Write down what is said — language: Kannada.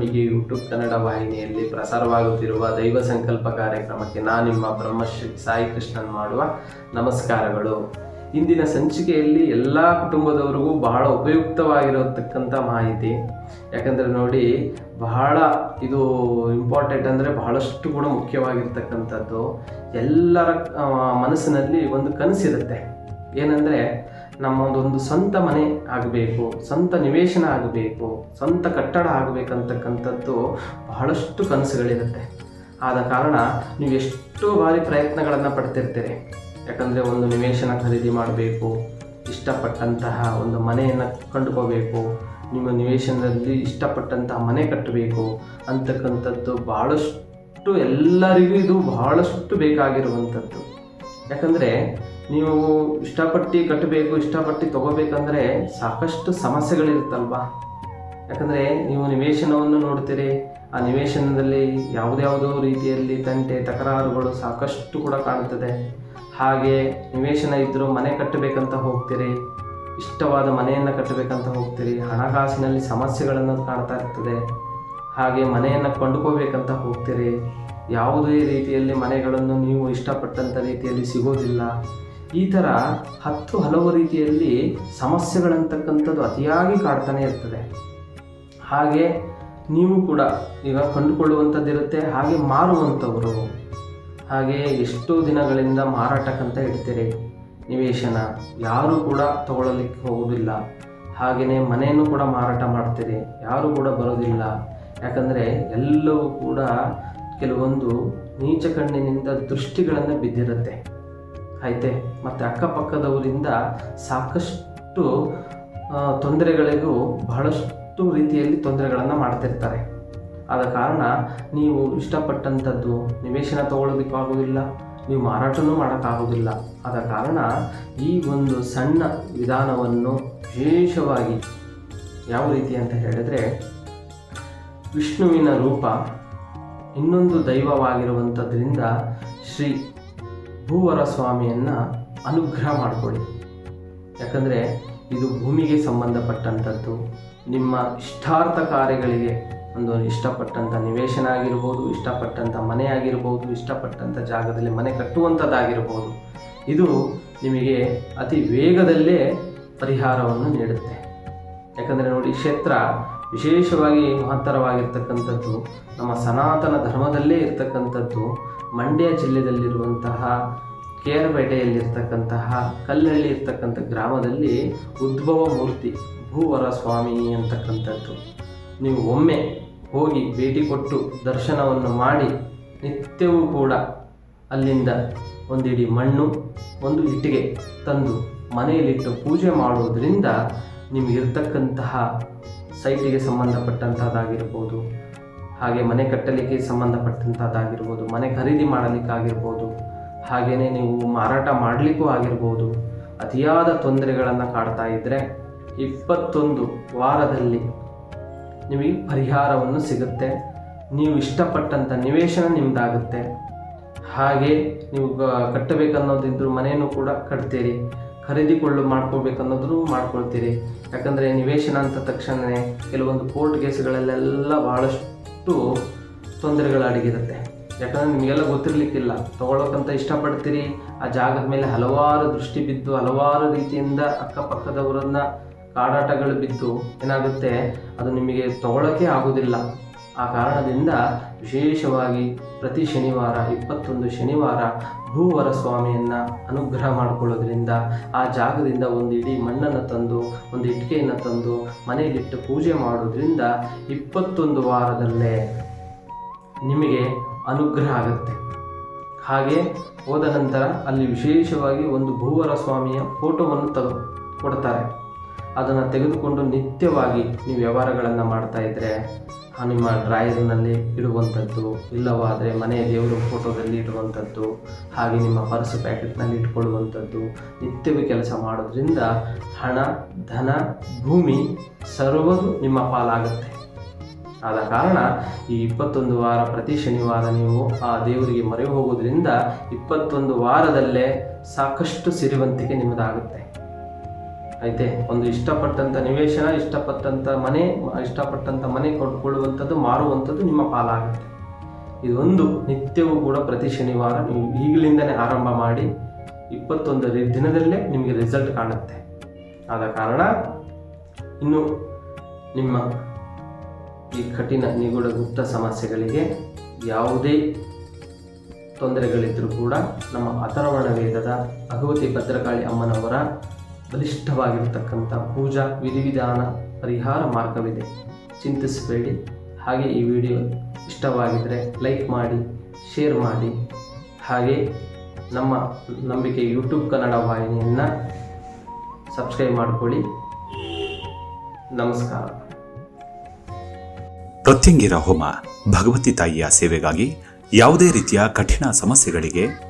ನಡಿಗೆ ಯೂಟ್ಯೂಬ್ ಕನ್ನಡ ವಾಹಿನಿಯಲ್ಲಿ ಪ್ರಸಾರವಾಗುತ್ತಿರುವ ದೈವ ಸಂಕಲ್ಪ ಕಾರ್ಯಕ್ರಮಕ್ಕೆ ನಾನು ನಿಮ್ಮ ಬ್ರಹ್ಮಶ್ರೀ ಸಾಯಿ ಕೃಷ್ಣನ್ ಮಾಡುವ ನಮಸ್ಕಾರಗಳು. ಇಂದಿನ ಸಂಚಿಕೆಯಲ್ಲಿ ಎಲ್ಲ ಕುಟುಂಬದವರಿಗೂ ಬಹಳ ಉಪಯುಕ್ತವಾಗಿರತಕ್ಕಂಥ ಮಾಹಿತಿ. ಯಾಕಂದರೆ ನೋಡಿ, ಬಹಳ ಇದು ಇಂಪಾರ್ಟೆಂಟ್ ಅಂದರೆ ಬಹಳಷ್ಟು ಕೂಡ ಮುಖ್ಯವಾಗಿರ್ತಕ್ಕಂಥದ್ದು. ಎಲ್ಲರ ಮನಸ್ಸಿನಲ್ಲಿ ಒಂದು ಕನಸಿರುತ್ತೆ. ಏನಂದರೆ ನಮ್ಮದೊಂದು ಸ್ವಂತ ಮನೆ ಆಗಬೇಕು ಸ್ವಂತ ನಿವೇಶನ ಆಗಬೇಕು ಸ್ವಂತ ಕಟ್ಟಡ ಆಗಬೇಕಂತಕ್ಕಂಥದ್ದು ಬಹಳಷ್ಟು ಕನಸುಗಳಿರುತ್ತೆ. ಆದ ಕಾರಣ ನೀವು ಎಷ್ಟೋ ಬಾರಿ ಪ್ರಯತ್ನಗಳನ್ನು ಪಡ್ತಿರ್ತೀರಿ. ಯಾಕಂದರೆ ಒಂದು ನಿವೇಶನ ಖರೀದಿ ಮಾಡಬೇಕು, ಇಷ್ಟಪಟ್ಟಂತಹ ಒಂದು ಮನೆಯನ್ನು ಕಂಡುಕೋಬೇಕು, ನಿಮ್ಮ ನಿವೇಶನದಲ್ಲಿ ಇಷ್ಟಪಟ್ಟಂತಹ ಮನೆ ಕಟ್ಟಬೇಕು ಅಂತಕ್ಕಂಥದ್ದು ಬಹಳಷ್ಟು ಎಲ್ಲರಿಗೂ ಇದು ಬಹಳಷ್ಟು ಬೇಕಾಗಿರುವಂಥದ್ದು. ಯಾಕಂದರೆ ನೀವು ಇಷ್ಟಪಟ್ಟು ಕಟ್ಟಬೇಕು, ಇಷ್ಟಪಟ್ಟು ತಗೋಬೇಕಂದ್ರೆ ಸಾಕಷ್ಟು ಸಮಸ್ಯೆಗಳಿರುತ್ತಲ್ವಾ? ಯಾಕಂದರೆ ನೀವು ನಿವೇಶನವನ್ನು ನೋಡ್ತೀರಿ ಆ ನಿವೇಶನದಲ್ಲಿ ಯಾವುದ್ಯಾವುದೋ ರೀತಿಯಲ್ಲಿ ತಂಟೆ, ತಕರಾರುಗಳು ಸಾಕಷ್ಟು ಕೂಡ ಕಾಣುತ್ತದೆ. ಹಾಗೆ ನಿವೇಶನ ಇದ್ದರೂ ಮನೆ ಕಟ್ಟಬೇಕಂತ ಹೋಗ್ತೀರಿ, ಇಷ್ಟವಾದ ಮನೆಯನ್ನು ಕಟ್ಟಬೇಕಂತ ಹೋಗ್ತೀರಿ, ಹಣಕಾಸಿನಲ್ಲಿ ಸಮಸ್ಯೆಗಳನ್ನು ಕಾಣ್ತಾ ಇರ್ತದೆ. ಹಾಗೆ ಮನೆಯನ್ನು ಕೊಂಡುಕೋಬೇಕಂತ ಹೋಗ್ತೀರಿ. ಯಾವುದೇ ರೀತಿಯಲ್ಲಿ ಮನೆಗಳನ್ನು ನೀವು ಇಷ್ಟಪಟ್ಟಂಥ ರೀತಿಯಲ್ಲಿ ಸಿಗೋದಿಲ್ಲ. ಈ ಥರ ಹತ್ತು ಹಲವು ರೀತಿಯಲ್ಲಿ ಸಮಸ್ಯೆಗಳಂತಕ್ಕಂಥದ್ದು ಅತಿಯಾಗಿ ಕಾಡ್ತಾನೆ ಇರ್ತದೆ. ಹಾಗೆ ನೀವು ಕೂಡ ಈಗ ಕಂಡುಕೊಳ್ಳುವಂಥದ್ದಿರುತ್ತೆ, ಹಾಗೆ ಮಾರುವಂಥವರು. ಹಾಗೆ ಎಷ್ಟೋ ದಿನಗಳಿಂದ ಮಾರಾಟಕ್ಕಂತ ಇಡ್ತೀರಿ. ನಿವೇಶನ ಯಾರೂ ಕೂಡ ತಗೊಳ್ಳಲಿಕ್ಕೆ ಹೋಗೋದಿಲ್ಲ. ಹಾಗೆಯೇ ಮನೆಯನ್ನು ಕೂಡ ಮಾರಾಟ ಮಾಡ್ತೀರಿ, ಯಾರೂ ಕೂಡ ಬರೋದಿಲ್ಲ. ಯಾಕಂದರೆ ಎಲ್ಲವೂ ಕೂಡ ಕೆಲವೊಂದು ನೀಚ ಕಣ್ಣಿನಿಂದ ದೃಷ್ಟಿಗಳನ್ನು ಬಿದ್ದಿರುತ್ತೆ. ಆಯ್ತೆ ಮತ್ತು ಅಕ್ಕಪಕ್ಕದವರಿಂದ ಸಾಕಷ್ಟು ತೊಂದರೆಗಳಿಗೂ ಬಹಳಷ್ಟು ರೀತಿಯಲ್ಲಿ ತೊಂದರೆಗಳನ್ನು ಮಾಡ್ತಿರ್ತಾರೆ. ಆದ ಕಾರಣ ನೀವು ಇಷ್ಟಪಟ್ಟಂಥದ್ದು ನಿವೇಶನ ಆಗೋದಿಲ್ಲ, ನೀವು ಮಾರಾಟನೂ ಮಾಡೋಕ್ಕಾಗೋದಿಲ್ಲ. ಆದ ಕಾರಣ ಈ ಒಂದು ಸಣ್ಣ ವಿಧಾನವನ್ನು ವಿಶೇಷವಾಗಿ ಯಾವ ರೀತಿ ಅಂತ ಹೇಳಿದ್ರೆ, ವಿಷ್ಣುವಿನ ರೂಪ ಇನ್ನೊಂದು ದೈವವಾಗಿರುವಂಥದ್ರಿಂದ ಶ್ರೀ ಭೂವರ ಸ್ವಾಮಿಯನ್ನು ಅನುಗ್ರಹ ಮಾಡಿಕೊಳ್ಳಿ. ಯಾಕಂದರೆ ಇದು ಭೂಮಿಗೆ ಸಂಬಂಧಪಟ್ಟಂಥದ್ದು ನಿಮ್ಮ ಇಷ್ಟಾರ್ಥ ಕಾರ್ಯಗಳಿಗೆ ಒಂದು ಇಷ್ಟಪಟ್ಟಂಥ ನಿವೇಶನ ಆಗಿರ್ಬೋದು ಇಷ್ಟಪಟ್ಟಂಥ ಮನೆ ಆಗಿರ್ಬೋದು ಇಷ್ಟಪಟ್ಟಂಥ ಜಾಗದಲ್ಲಿ ಮನೆ ಕಟ್ಟುವಂಥದ್ದಾಗಿರ್ಬೋದು ಇದು ನಿಮಗೆ ಅತಿ ವೇಗದಲ್ಲೇ ಪರಿಹಾರವನ್ನು ನೀಡುತ್ತೆ. ಯಾಕಂದರೆ ನೋಡಿ ಕ್ಷೇತ್ರ ವಿಶೇಷವಾಗಿ ಮಹತ್ತರವಾಗಿರ್ತಕ್ಕಂಥದ್ದು, ನಮ್ಮ ಸನಾತನ ಧರ್ಮದಲ್ಲೇ ಇರ್ತಕ್ಕಂಥದ್ದು ಮಂಡ್ಯ ಜಿಲ್ಲೆಯಲ್ಲಿರುವಂತಹ ಕೇರಪೇಟೆಯಲ್ಲಿರ್ತಕ್ಕಂತಹ ಕಲ್ಲಳ್ಳಿ ಇರ್ತಕ್ಕಂಥ ಗ್ರಾಮದಲ್ಲಿ ಉದ್ಭವ ಮೂರ್ತಿ ಭೂವರ ಸ್ವಾಮಿ ಅಂತಕ್ಕಂಥದ್ದು. ನೀವು ಒಮ್ಮೆ ಹೋಗಿ ಭೇಟಿ ಕೊಟ್ಟು ದರ್ಶನವನ್ನು ಮಾಡಿ ನಿತ್ಯವೂ ಕೂಡ ಅಲ್ಲಿಂದ ಒಂದಿಡಿ ಮಣ್ಣು, ಒಂದು ಇಟ್ಟಿಗೆ ತಂದು ಮನೆಯಲ್ಲಿಟ್ಟು ಪೂಜೆ ಮಾಡುವುದರಿಂದ ನಿಮಗಿರ್ತಕ್ಕಂತಹ ಸೈಟಿಗೆ ಸಂಬಂಧಪಟ್ಟಂಥದ್ದಾಗಿರ್ಬೋದು ಹಾಗೆ ಮನೆ ಕಟ್ಟಲಿಕ್ಕೆ ಸಂಬಂಧಪಟ್ಟಂಥದ್ದಾಗಿರ್ಬೋದು ಮನೆ ಖರೀದಿ ಮಾಡಲಿಕ್ಕಾಗಿರ್ಬೋದು ಹಾಗೆಯೇ ನೀವು ಮಾರಾಟ ಮಾಡಲಿಕ್ಕೂ ಆಗಿರ್ಬೋದು, ಅತಿಯಾದ ತೊಂದರೆಗಳನ್ನು ಕಾಡ್ತಾ ಇದ್ದರೆ ಇಪ್ಪತ್ತೊಂದು ವಾರದಲ್ಲಿ ನಿಮಗೆ ಪರಿಹಾರವನ್ನು ಸಿಗುತ್ತೆ. ನೀವು ಇಷ್ಟಪಟ್ಟಂಥ ನಿವೇಶನ ನಿಮ್ಮದಾಗುತ್ತೆ ಹಾಗೆ ನೀವು ಕಟ್ಟಬೇಕನ್ನೋದಿದ್ರು ಮನೆಯನ್ನು ಕೂಡ ಕಟ್ತೀರಿ. ಖರೀದಿಕೊಳ್ಳು ಮಾಡ್ಕೋಬೇಕನ್ನೋದನ್ನು ಮಾಡ್ಕೊಳ್ತೀರಿ. ಯಾಕಂದರೆ ನಿವೇಶನ ಅಂತ ತಕ್ಷಣವೇ ಕೆಲವೊಂದು ಕೋರ್ಟ್ ಕೇಸ್ಗಳಲ್ಲೆಲ್ಲ ಭಾಳಷ್ಟು ತೊಂದರೆಗಳು ಅಡಗಿರುತ್ತೆ. ಯಾಕಂದರೆ ನಿಮಗೆಲ್ಲ ಗೊತ್ತಿರಲಿಕ್ಕಿಲ್ಲ. ತೊಗೊಳಕ್ಕಂತ ಇಷ್ಟಪಡ್ತೀರಿ. ಆ ಜಾಗದ ಮೇಲೆ ಹಲವಾರು ದೃಷ್ಟಿ ಬಿದ್ದು, ಹಲವಾರು ರೀತಿಯಿಂದ ಅಕ್ಕಪಕ್ಕದವರನ್ನ ಕಾಡಾಟಗಳು ಬಿದ್ದು ಏನಾಗುತ್ತೆ? ಅದು ನಿಮಗೆ ತಗೊಳ್ಳೋಕ್ಕೆ ಆಗೋದಿಲ್ಲ ಆ ಕಾರಣದಿಂದ ವಿಶೇಷವಾಗಿ ಪ್ರತಿ ಶನಿವಾರ, ಇಪ್ಪತ್ತೊಂದು ಶನಿವಾರ ಭೂವರ ಸ್ವಾಮಿಯನ್ನು ಅನುಗ್ರಹ ಮಾಡಿಕೊಳ್ಳೋದ್ರಿಂದ ಆ ಜಾಗದಿಂದ ಒಂದು ಇಡೀ ಮಣ್ಣನ್ನು ತಂದು, ಒಂದು ಇಟ್ಟಿಗೆಯನ್ನು ತಂದು, ಮನೆಯಲ್ಲಿಟ್ಟು ಪೂಜೆ ಮಾಡೋದ್ರಿಂದ ಇಪ್ಪತ್ತೊಂದು ವಾರದಲ್ಲೇ ನಿಮಗೆ ಅನುಗ್ರಹ ಆಗುತ್ತೆ. ಹಾಗೆ ಹೋದ ನಂತರ ಅಲ್ಲಿ ವಿಶೇಷವಾಗಿ ಒಂದು ಭೂವರ ಸ್ವಾಮಿಯ ಫೋಟೋವನ್ನು ತೆಗೆ, ಕೊಡ್ತಾರೆ. ಅದನ್ನು ತೆಗೆದುಕೊಂಡು ನಿತ್ಯವಾಗಿ ನೀವು ವ್ಯವಹಾರಗಳನ್ನು ಮಾಡ್ತಾ ಇದ್ದರೆ ನಿಮ್ಮ ಡ್ರಾಯರ್ನಲ್ಲಿ ಇಡುವಂಥದ್ದು, ಇಲ್ಲವಾದರೆ ಮನೆಯ ದೇವರ ಫೋಟೋದಲ್ಲಿ ಇಡುವಂಥದ್ದು, ಹಾಗೆ ನಿಮ್ಮ ಪರ್ಸ್ ಪ್ಯಾಕೆಟ್ನಲ್ಲಿ ಇಟ್ಕೊಳ್ಳುವಂಥದ್ದು, ನಿತ್ಯವೇ ಕೆಲಸ ಮಾಡೋದ್ರಿಂದ ಹಣ, ಧನ, ಭೂಮಿ ಸರ್ವದು ನಿಮ್ಮ ಪಾಲಾಗುತ್ತೆ. ಆದ ಕಾರಣ ಈ ಇಪ್ಪತ್ತೊಂದು ವಾರ ಪ್ರತಿ ಶನಿವಾರ ನೀವು ಆ ದೇವರಿಗೆ ಮೊರೆ ಹೋಗೋದ್ರಿಂದ ಇಪ್ಪತ್ತೊಂದು ವಾರದಲ್ಲೇ ಸಾಕಷ್ಟು ಸಿರಿವಂತಿಕೆ ನಿಮ್ಮದಾಗುತ್ತೆ. ಐತೆ. ಒಂದು ಇಷ್ಟಪಟ್ಟಂಥ ನಿವೇಶನ ಇಷ್ಟಪಟ್ಟಂಥ ಮನೆ ಇಷ್ಟಪಟ್ಟಂಥ ಮನೆ ಕೊಟ್ಕೊಳ್ಳುವಂಥದ್ದು, ಮಾರುವಂಥದ್ದು ನಿಮ್ಮ ಪಾಲಾಗುತ್ತೆ. ಇದೊಂದು ನಿತ್ಯವೂ ಕೂಡ ಪ್ರತಿ ಶನಿವಾರ ನೀವು ಈಗಲಿಂದನೇ ಆರಂಭ ಮಾಡಿ ಇಪ್ಪತ್ತೊಂದು ರಿ- ದಿನದಲ್ಲೇ ನಿಮಗೆ ರಿಸಲ್ಟ್ ಕಾಣುತ್ತೆ. ಆದ ಕಾರಣ ಇನ್ನು ನಿಮ್ಮ ಈ ಕಠಿಣ ನಿಗೂಢ ಗುಪ್ತ ಸಮಸ್ಯೆಗಳಿಗೆ ಯಾವುದೇ ತೊಂದರೆಗಳಿದ್ದರೂ ಕೂಡ ನಮ್ಮ ಅಥರ್ವಣ ವೇದದ ಭಗವತಿ ಭದ್ರಕಾಳಿ ಅಮ್ಮನವರ ಬಲಿಷ್ಠವಾಗಿರ್ತಕ್ಕಂಥ ಪೂಜಾ ವಿಧಿವಿಧಾನ ಪರಿಹಾರ ಮಾರ್ಗವಿದೆ. ಚಿಂತಿಸಬೇಡಿ. ಹಾಗೆ ಈ ವಿಡಿಯೋ ಇಷ್ಟವಾಗಿದ್ದರೆ ಲೈಕ್ ಮಾಡಿ, ಶೇರ್ ಮಾಡಿ. ಹಾಗೆ ನಮ್ಮ ನಂಬಿಕೆ ಯೂಟ್ಯೂಬ್ ಕನ್ನಡ ವಾಹಿನಿಯನ್ನು ಸಬ್ಸ್ಕ್ರೈಬ್ ಮಾಡಿಕೊಳ್ಳಿ. ನಮಸ್ಕಾರ. ಪ್ರತ್ಯಂಗಿರ ಹೋಮ ಭಗವತಿ ತಾಯಿಯ ಸೇವೆಗಾಗಿ ಯಾವುದೇ ರೀತಿಯ ಕಠಿಣ ಸಮಸ್ಯೆಗಳಿಗೆ